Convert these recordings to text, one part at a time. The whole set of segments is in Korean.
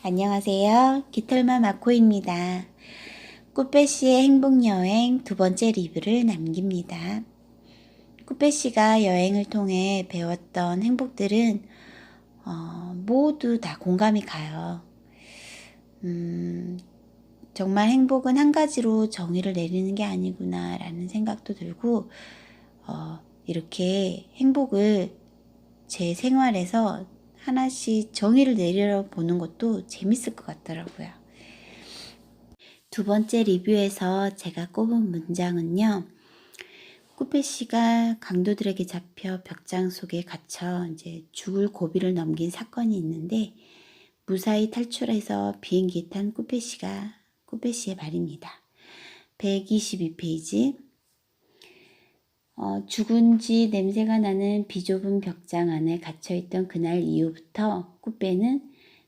안녕하세요. 깃털마 마코입니다. 꾸빼씨의 행복여행 두 번째 리뷰를 남깁니다. 꾸빼씨가 여행을 통해 배웠던 행복들은 어, 모두 다 공감이 가요. 음, 정말 행복은 한 가지로 정의를 내리는 게 아니구나 라는 생각도 들고 어, 이렇게 행복을 제 생활에서 하나씩 정의를 내려 보는 것도 재밌을 것 같더라고요. 두 번째 리뷰에서 제가 꼽은 문장은요. 꾸페 씨가 강도들에게 잡혀 벽장 속에 갇혀 이제 죽을 고비를 넘긴 사건이 있는데 무사히 탈출해서 비행기에 탄 꾸페 씨가 꾸페 씨의 말입니다. 122페이지 어, 죽은 지 냄새가 나는 비좁은 벽장 안에 갇혀있던 그날 이후부터 꾸빼는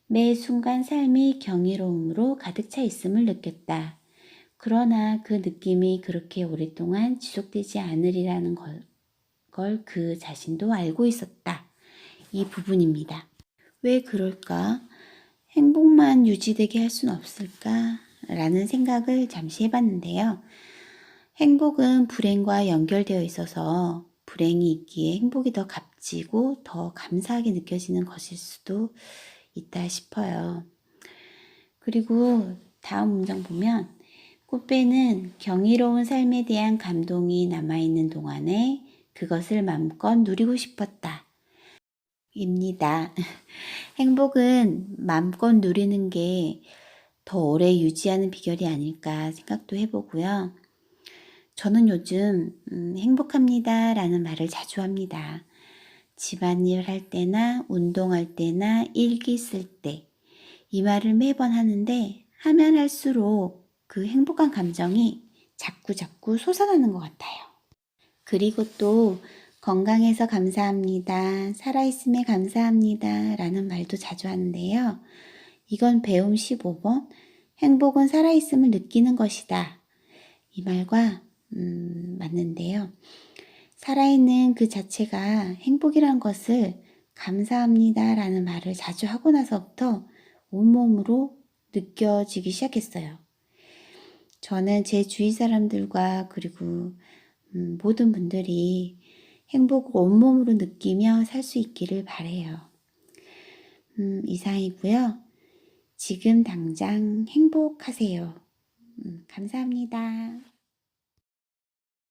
매 순간 삶이 경이로움으로 가득 차 있음을 느꼈다. 그러나 그 느낌이 그렇게 오랫동안 지속되지 않으리라는 걸 그 자신도 알고 있었다. 이 부분입니다. 왜 그럴까? 행복만 유지되게 할 수는 없을까? 라는 생각을 잠시 해봤는데요. 행복은 불행과 연결되어 있어서 불행이 있기에 행복이 더 값지고 더 감사하게 느껴지는 것일 수도 있다 싶어요. 그리고 다음 문장 보면 꽃배는 경이로운 삶에 대한 감동이 남아있는 동안에 그것을 마음껏 누리고 싶었다. 입니다. 행복은 마음껏 누리는 게 더 오래 유지하는 비결이 아닐까 생각도 해보고요. 저는 요즘 음, 행복합니다 라는 말을 자주 합니다. 집안일 할 때나 운동할 때나 일기 쓸 때 이 말을 매번 하는데 하면 할수록 그 행복한 감정이 자꾸 자꾸 솟아나는 것 같아요. 그리고 또 건강해서 감사합니다. 살아있음에 감사합니다. 라는 말도 자주 하는데요. 이건 배움 15번 행복은 살아있음을 느끼는 것이다. 이 말과 음, 맞는데요. 살아있는 그 자체가 행복이란 것을 감사합니다 라는 말을 자주 하고 나서부터 온몸으로 느껴지기 시작했어요. 저는 제 주위 사람들과 그리고 음, 모든 분들이 행복을 온몸으로 느끼며 살 수 있기를 바래요. 음, 이상이고요. 지금 당장 행복하세요. 음, 감사합니다.